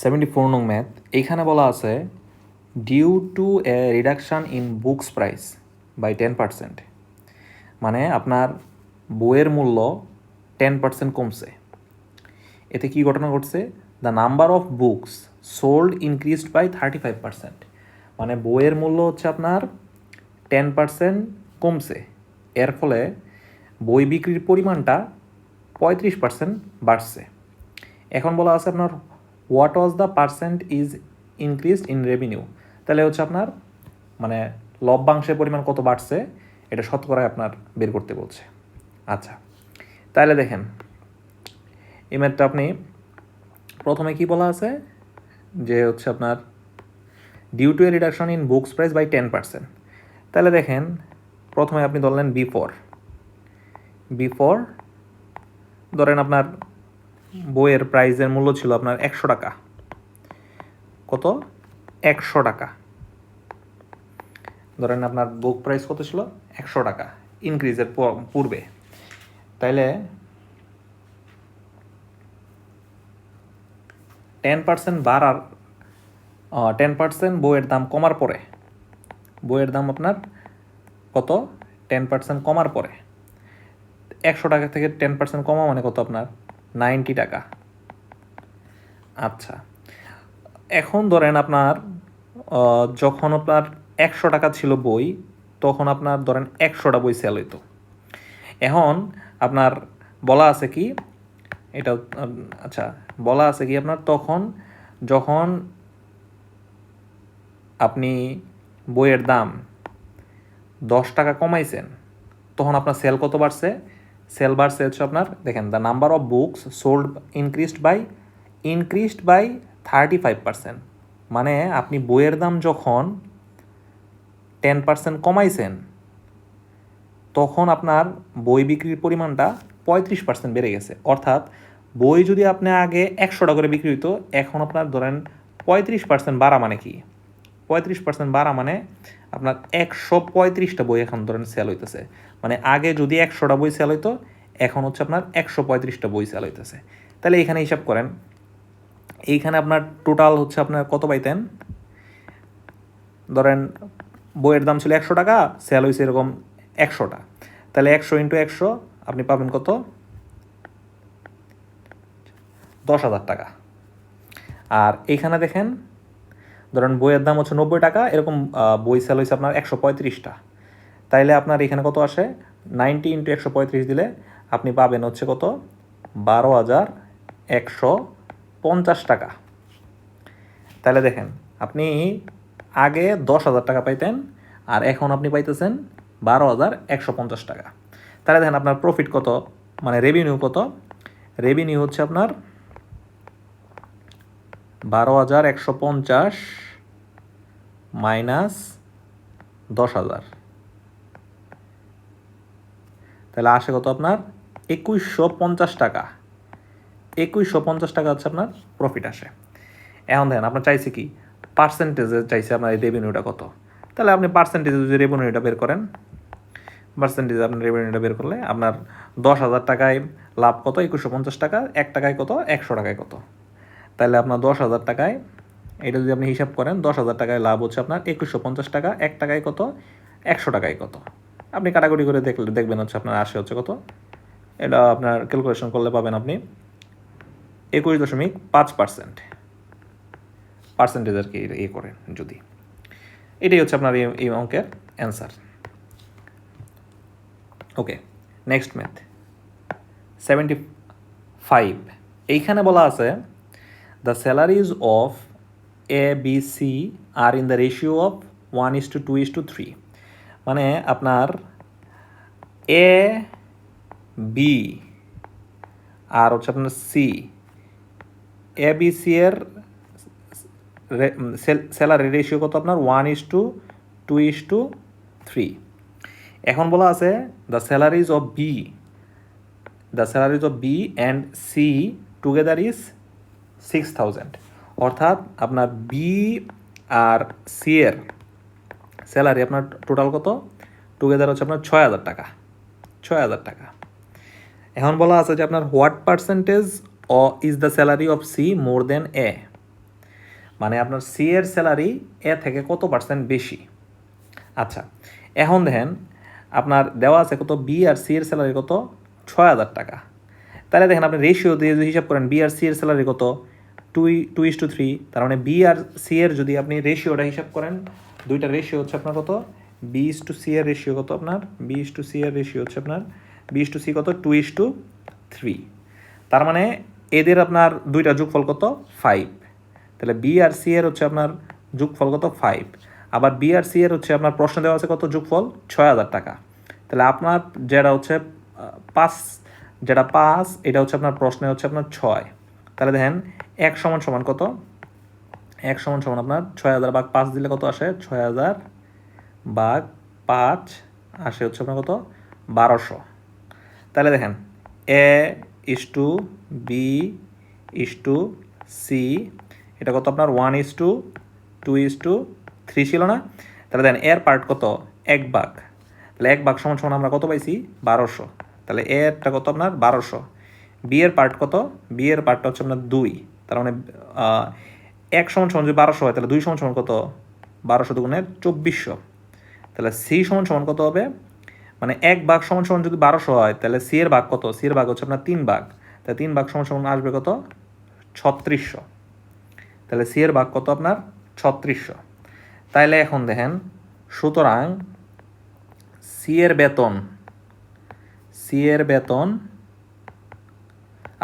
Seventy four নং math এইখানে বলা আছে due to a reduction in books price by ten percent মানে আপনার বইয়ের মূল্য টেন পার্সেন্ট কমছে। এতে কী ঘটনা ঘটছে? The number of books sold increased by thirty five percent মানে বইয়ের মূল্য হচ্ছে আপনার টেন পার্সেন্ট কমছে। এর ফলে বই বিক্রির পরিমাণটা পঁয়ত্রিশ পার্সেন্ট বাড়ছে। এখন বলা আছে আপনার what was the percent is increased in revenue তাহলে হচ্ছে আপনার মানে লভ্যাংশের পরিমাণ কত বাড়ছে, এটা শতকরায় আপনার বের করতে বলছে। আচ্ছা তাহলে দেখেন, এই ম্যাথটা আপনি প্রথমে কি বলা আছে? যে হচ্ছে আপনার due to a reduction in books price by ten percent তাহলে দেখেন, প্রথমে আপনি ধরলেন বিফোর বিফোর ধরেন আপনার বইয়ের প্রাইজের মূল্য ছিল আপনার একশো টাকা। কত? একশো টাকা। ধরেন আপনার বুক প্রাইস কত ছিল? একশো টাকা। ইনক্রিজের পূর্বে। তাইলে টেন পার্সেন্ট বাড়ার টেন পার্সেন্ট বইয়ের দাম কমার পরে, বইয়ের দাম আপনার কত? টেন পার্সেন্ট কমার পরে। একশো টাকা থেকে টেন পার্সেন্ট কমা মানে কত আপনার? নাইনটি টাকা। আচ্ছা এখন ধরেন আপনার যখন আপনার একশো টাকা ছিল বই, তখন আপনার ধরেন একশোটা বই সেল হইতো। এখন আপনার বলা আছে কি, এটা আচ্ছা বলা আছে কি আপনার তখন যখন আপনি বইয়ের দাম দশ টাকা কমাইছেন, তখন আপনার সেল কত বাড়ছে? সেল বাড়ছে হচ্ছে আপনার দেখেন the number of books sold increased by increased by thirty five percent মানে আপনি বইয়ের দাম যখন টেন পার্সেন্ট কমাইছেন, তখন আপনার বই বিক্রির পরিমাণটা পঁয়ত্রিশ পার্সেন্ট বেড়ে গেছে। অর্থাৎ বই যদি আপনি আগে একশো টাকা করে বিক্রি হইতো, এখন আপনার ধরেন পঁয়ত্রিশ পার্সেন্ট বাড়া মানে কি? পঁয়ত্রিশ পার্সেন্ট বাড়া মানে আপনার একশো পঁয়ত্রিশটা বই এখন ধরেন সেল হইতেছে। মানে আগে যদি একশোটা বই সেল হইতো, এখন হচ্ছে আপনার একশো পঁয়ত্রিশটা বই সেল হইতেছে। তাহলে এখানে হিসাব করেন, এইখানে আপনার টোটাল হচ্ছে আপনার কত পাইতেন? ধরেন বইয়ের দাম ছিল একশো টাকা সেল হয়েছে এরকম একশোটা। তাহলে একশো ইন্টু একশো, আপনি পাবেন কত? দশ হাজার টাকা। আর এইখানে দেখেন ধরেন বইয়ের দাম হচ্ছে নব্বই টাকা, এরকম বই সেল হয়েছে আপনার একশো পঁয়ত্রিশটা তাইলে আপনার এখানে কত আসে? নাইনটি ইন্টু একশো পঁয়ত্রিশ দিলে আপনি পাবেন হচ্ছে কত? বারো হাজার একশো পঞ্চাশ টাকা। তাহলে দেখেন, আপনি আগে দশ হাজার টাকা পাইতেন আর এখন আপনি পাইতেছেন বারো হাজার একশো পঞ্চাশ টাকা। তাহলে দেখেন আপনার প্রফিট কত? মানে রেভিনিউ কত? রেভিনিউ হচ্ছে আপনার বারো হাজার একশো পঞ্চাশ মাইনাস দশ হাজার। তাহলে আসে কত আপনার? একুশশো পঞ্চাশ টাকা। একুশশো পঞ্চাশ টাকা হচ্ছে আপনার প্রফিট আসে। এখন দেখেন, আপনার চাইছে কি? পার্সেন্টেজে চাইছে আপনার এই রেভিনিউটা কত? তাহলে আপনি পার্সেন্টেজে যদি রেভিনিউটা বের করেন পার্সেন্টেজ আপনার রেভিনিউটা বের করলে আপনার দশ হাজার টাকায় লাভ কত? একুশশো পঞ্চাশ টাকা, এক টাকায় কত? একশো টাকায় কত? তাহলে আপনার দশ হাজার টাকায়, এটা যদি আপনি হিসাব করেন, দশ হাজার টাকায় লাভ হচ্ছে আপনার একুশশো পঞ্চাশ টাকা, এক টাকায় কত? একশো টাকায় কত? আপনি কাটাকুটি করে দেখলে দেখবেন হচ্ছে আপনার আসে হচ্ছে কত? এটা আপনার ক্যালকুলেশন করলে পাবেন আপনি একুশ দশমিক পাঁচ পার্সেন্ট। পার্সেন্টেজ আর কি ইয়ে করেন যদি। এটাই হচ্ছে আপনার এই- এই অঙ্কের answer okay next math seventy five এইখানে বলা আছে the salaries of A B C are in the ratio of one is to two two is to মানে আপনার এ বি আর হচ্ছে আপনার সি এ বি সি এর স্যালারি রেশিও কত আপনার? One is to two two is to এখন বলা আছে the salaries of B the salaries of B and C together is six thousand অর্থাৎ আপনার বি আর সি এর স্যালারি আপনার টোটাল কত? টুগেদার হচ্ছে আপনার ছয় হাজার টাকা। ছয় হাজার টাকা। এখন বলা আছে যে আপনার what percentage uh is the salary of C more than A মানে আপনার সি এর স্যালারি এ থেকে কত পার্সেন্ট বেশি? আচ্ছা এখন দেখেন, আপনার দেওয়া আছে কত? বি আর সি এর স্যালারি কত? ছয় হাজার টাকা। তাহলে দেখেন আপনি রেশিও দিয়ে যদি হিসাব করেন বি আর সি এর স্যালারি কত? Two two is to three তার মানে বি আর সি এর যদি আপনি রেশিওটা হিসাব করেন, দুইটা রেশিও হচ্ছে আপনার কত? বি ইস টু সি এর রেশিও কত আপনার? বি ইস টু সি এর রেশিও হচ্ছে আপনার বি ইস টু সি কত? টু ইস টু থ্রি তার মানে এদের আপনার দুইটা যোগফল কত? ফাইভ তাহলে বি আর সি এর হচ্ছে আপনার যোগফল কত? ফাইভ আবার বি আর সি এর হচ্ছে আপনার প্রশ্ন দেওয়া আছে কত? যোগফল? ছয় হাজার টাকা। তাহলে আপনার যেটা হচ্ছে পাঁচ যেটা পাঁচ, এটা হচ্ছে আপনার প্রশ্নে হচ্ছে আপনার ছয়। তাহলে দেখেন, এক সমান সমান কত? এক সমান সমান আপনার ছয় হাজার বাঘ পাঁচ দিলে কত আসে? ছয় হাজার বাঘ পাঁচ আসে হচ্ছে আপনার কত? বারোশো। তাহলে দেখেন, A is to B is to C, এটা কত আপনার? One is to two two is, to three না? তাহলে দেখেন, এর পার্ট কত? এক বাঘ তাহলে এক বাঘ সমান সমান আমরা কত পাইছি? বারোশো। তাহলে এরটা কত আপনার? বারোশো। বি এর পার্ট কত? বি এর পার্টটা হচ্ছে আপনার দুই। তার মানে এক সমান সমান যদি বারোশো হয়, তাহলে দুই সমান সমান কত? বারোশো দুগুণে চব্বিশশো। তাহলে সি সমান সমান কত হবে? মানে এক ভাগ সমান সমান যদি বারোশো হয়, তাহলে সি এর ভাগ কত? সি এর ভাগ হচ্ছে আপনার তিন ভাগ। তাহলে তিন ভাগ সমান সমান আসবে কত? ছত্রিশশো। তাহলে সি এর ভাগ কত আপনার? ছত্রিশশো। তাইলে এখন দেখেন, সুতরাং সি এর বেতন সি এর বেতন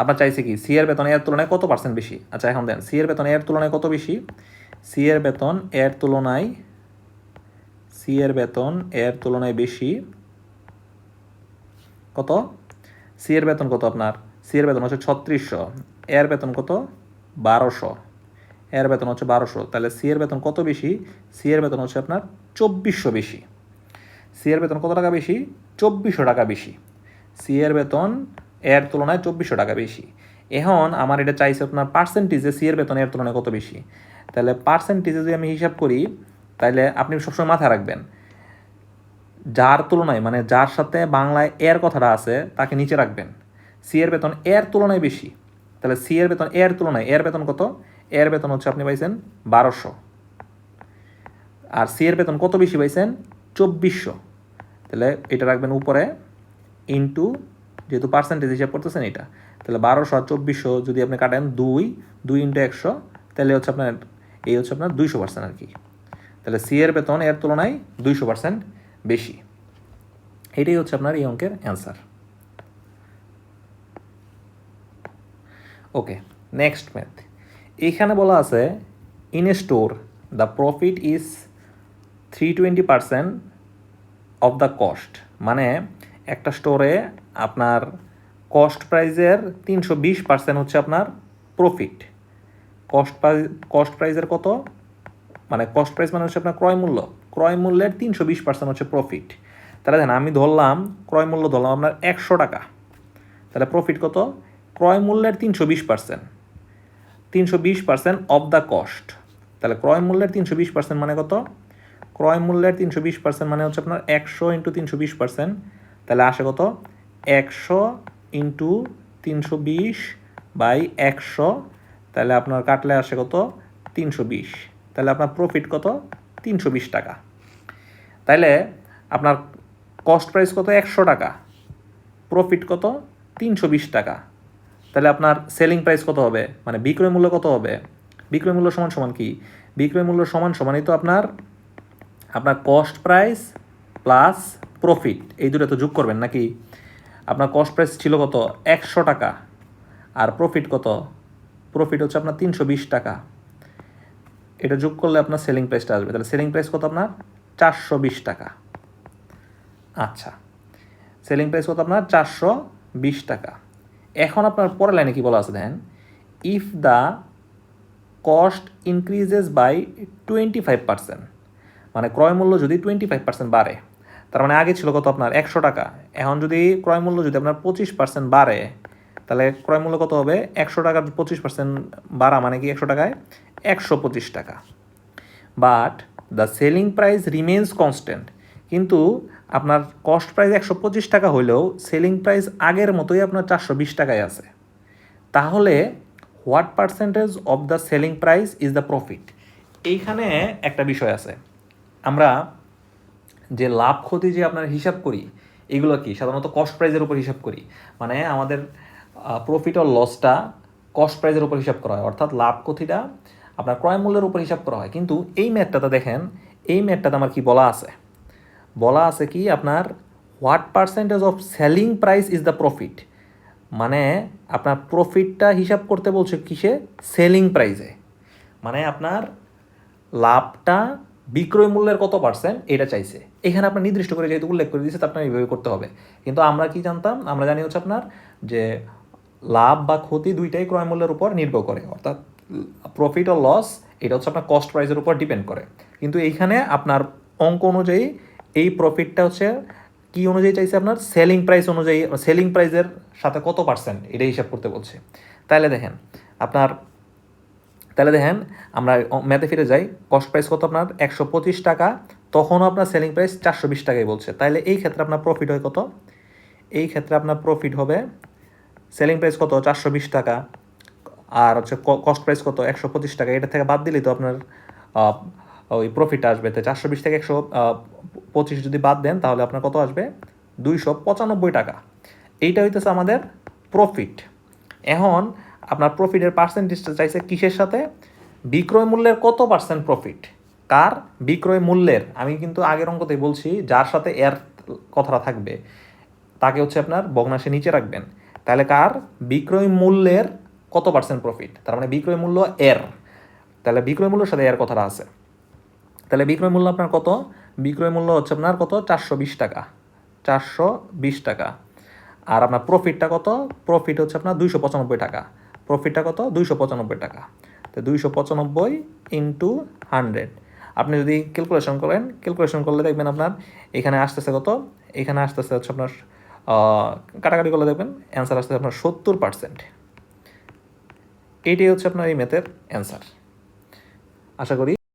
আপনার চাইছে কি সি এর বেতন এর তুলনায় কত পার্সেন্ট বেশি? আচ্ছা এখন দেন সি এর বেতন এর তুলনায় কত বেশি? সি এর বেতন এর তুলনায় সি এর বেতন এর তুলনায় বেশি কত? সি এর বেতন কত আপনার? সি এর বেতন হচ্ছে ছত্রিশশো, এর বেতন কত? বারোশো, এর বেতন হচ্ছে বারোশো, তাহলে সি এর বেতন কত বেশি? সি এর বেতন হচ্ছে আপনার চব্বিশশো বেশি। সি এর বেতন কত টাকা বেশি? চব্বিশশো টাকা বেশি। সি এর বেতন এর তুলনায় চব্বিশশো টাকা বেশি। এখন আমার এটা চাইছে আপনার পার্সেন্টেজে সি এর বেতন এর তুলনায় কত বেশি? তাহলে পার্সেন্টেজে যদি আমি হিসাব করি, তাহলে আপনি সবসময় মাথায় রাখবেন, যার তুলনায় মানে যার সাথে বাংলায় এর কথাটা আছে, তাকে নিচে রাখবেন। সি এর বেতন এর তুলনায় বেশি, তাহলে সি এর বেতন এর তুলনায় এর বেতন কত? এর বেতন হচ্ছে আপনি পাইছেন বারোশো। আর সি এর বেতন কত বেশি পাইছেন? চব্বিশশো। তাহলে এটা রাখবেন উপরে ইন্টু যেহেতু পার্সেন্টেজ হিসাব করতেছেন এটা, তাহলে বারোশো চব্বিশশো যদি আপনি কাটেন দুই দুই ইন্টু একশো, তাহলে হচ্ছে আপনার, এই হচ্ছে আপনার দুইশো পার্সেন্ট আর কি। তাহলে সি এর বেতন এর তুলনায় দুইশো পার্সেন্ট বেশি। এটাই হচ্ছে আপনার এই অঙ্কের অ্যান্সার ওকে নেক্সট ম্যাথ এইখানে বলা আছে in a store the profit is three twenty percent of the cost মানে একটা স্টোরে আপনার কস্ট প্রাইজের তিনশো বিশ পার্সেন্ট হচ্ছে আপনার প্রফিট কস্ট কস্ট প্রাইজের কত? মানে কস্ট প্রাইস মানে হচ্ছে আপনার ক্রয় মূল্য। ক্রয় মূল্যের তিনশো বিশ পার্সেন্ট হচ্ছে প্রফিট তাহলে দেখেন, আমি ধরলাম, ক্রয় মূল্য ধরলাম আপনার একশো টাকা। তাহলে প্রফিট কত? ক্রয় মূল্যের তিনশো বিশ পার্সেন্ট তিনশো বিশ পার্সেন্ট অফ দ্য কস্ট তাহলে ক্রয় মূল্যের তিনশো বিশ পার্সেন্ট মানে কত? ক্রয় মূল্যের তিনশো বিশ পার্সেন্ট মানে হচ্ছে আপনার একশো ইন্টু তিনশো বিশ পার্সেন্ট তাহলে আসে কত? একশো ইন্টু তিনশো বিশ বাই একশো। তাহলে আপনার কাটলে আসে কত? তিনশো বিশ। তাহলে আপনার প্রফিট কত? তিনশো বিশ টাকা। তাইলে আপনার কস্ট প্রাইস কত? একশো টাকা। প্রফিট কত? তিনশো বিশ টাকা। তাহলে আপনার সেলিং প্রাইস কত হবে? মানে বিক্রয় মূল্য কত হবে? বিক্রয় মূল্য সমান সমান কি? বিক্রয় মূল্য সমান সমানই তো আপনার আপনার কস্ট প্রাইস প্লাস প্রফিট এই দুটো তো যোগ করবেন নাকি? আপনার কস্ট প্রাইস ছিল কত? একশো টাকা। আর প্রফিট কত? প্রফিট হচ্ছে আপনার তিনশো বিশ টাকা। এটা যোগ করলে আপনার সেলিং প্রাইসটা আসবে। তাহলে সেলিং প্রাইস কত আপনার? চারশো বিশ টাকা। আচ্ছা। সেলিং প্রাইস কত আপনার? চারশো বিশ টাকা। এখন আপনার পরের লাইনে কি বলা আছে দেখেন? If the cost increases by twenty five percent মানে ক্রয় মূল্য যদি টোয়েন্টি ফাইভ পার্সেন্ট বাড়ে তার মানে আগে ছিল কত আপনার? একশো টাকা। এখন যদি ক্রয় মূল্য যদি আপনার পঁচিশ পার্সেন্ট বাড়ে, তাহলে ক্রয় মূল্য কত হবে? একশো টাকার পঁচিশ পার্সেন্ট বাড়া মানে কি একশো টাকায়? একশো পঁচিশ টাকা। But the selling price remains constant কিন্তু আপনার কস্ট প্রাইস একশো পঁচিশ টাকা হলেও সেলিং প্রাইস আগের মতোই আপনার চারশো বিশ টাকায় আছে। তাহলে what percentage of the selling price is the profit এইখানে একটা বিষয় আছে। আমরা যে লাভ ক্ষতি যে আপনার হিসাব করি, এগুলো কি? সাধারণত কস্ট প্রাইজের উপর হিসাব করি। মানে আমাদের প্রফিট আর লসটা কস্ট প্রাইজের উপর হিসাব করা হয়। অর্থাৎ লাভ ক্ষতিটা আপনার ক্রয় মূল্যের উপর হিসাব করা হয়। কিন্তু এই ম্যাটটাতে দেখেন, এই ম্যাটটাতে আমার কি বলা আছে? বলা আছে কি আপনার what percentage of selling price is the profit মানে আপনার প্রফিটটা হিসাব করতে বলছে কিসে? সেলিং প্রাইসে মানে আপনার লাভটা বিক্রয় মূল্যের কত পার্সেন্ট এটা চাইছে। এখানে আপনার নির্দিষ্ট করে যেহেতু উল্লেখ করে দিয়েছে আপনার এইভাবে করতে হবে। কিন্তু আমরা কি জানতাম? আমরা জানি হচ্ছে আপনার যে লাভ বা ক্ষতি দুইটাই ক্রয় মূল্যের উপর নির্ভর করে। অর্থাৎ প্রফিট ও লস এটা হচ্ছে আপনার কস্ট প্রাইসের উপর ডিপেন্ড করে। কিন্তু এইখানে আপনার অঙ্ক অনুযায়ী এই প্রফিটটা হচ্ছে কি অনুযায়ী চাইছে আপনার? সেলিং প্রাইস অনুযায়ী সেলিং প্রাইসের সাথে কত পার্সেন্ট এটা হিসাব করতে বলছে। তাহলে দেখেন, আপনার তাহলে দেখেন, আমরা ম্যাথে ফিরে যাই। কস্ট প্রাইস কত আপনার? একশো পঁচিশ টাকা। তখনও আপনার সেলিং প্রাইস চারশো বিশ টাকাই বলছে। তাহলে এই ক্ষেত্রে আপনার প্রফিট হয় কত? এই ক্ষেত্রে আপনার প্রফিট হবে সেলিং প্রাইস কত? চারশো বিশ টাকা। আর হচ্ছে কস্ট প্রাইস কত? একশো পঁচিশ টাকা। এটা থেকে বাদ দিলেই তো আপনার ওই প্রফিট আসবে। তো চারশো বিশ থেকে একশো পঁচিশ যদি বাদ দেন, তাহলে আপনার কত আসবে? দুইশো পঁচানব্বই টাকা। এইটা হইতেছে আমাদের প্রফিট এখন আপনার প্রফিটের পার্সেন্টেজটা চাইছে কিসের সাথে? বিক্রয় মূল্যের কত পার্সেন্ট প্রফিট কার বিক্রয় মূল্যের? আমি কিন্তু আগের অঙ্কতেই বলছি, যার সাথে এর কথাটা থাকবে, তাকে হচ্ছে আপনার বগ্নাসে নিচে রাখবেন। তাহলে কার? বিক্রয় মূল্যের কত পার্সেন্ট প্রফিট তার মানে বিক্রয় মূল্য এর। তাহলে বিক্রয় মূল্যের সাথে এর কথাটা আছে। তাহলে বিক্রয় মূল্য আপনার কত? বিক্রয় মূল্য হচ্ছে আপনার কত? চারশো বিশ টাকা। চারশো বিশ টাকা। আর আপনার প্রফিটটা কত? প্রফিট হচ্ছে আপনার দুইশো পঁচানব্বই টাকা। প্রফিটটা কত? দুইশো পঁচানব্বই টাকা। তো দুইশো পঁচানব্বই ইন্টু হান্ড্রেড আপনি যদি ক্যালকুলেশন করেন ক্যালকুলেশন করলে দেখবেন আপনার এখানে আসতেছে কত? এখানে আসতেছে হচ্ছে আপনার কাটাকাটি করলে দেখবেন অ্যান্সার আসতেছে আপনার সত্তর পার্সেন্ট এইটাই হচ্ছে আপনার এই ম্যাথের অ্যান্সার আশা করি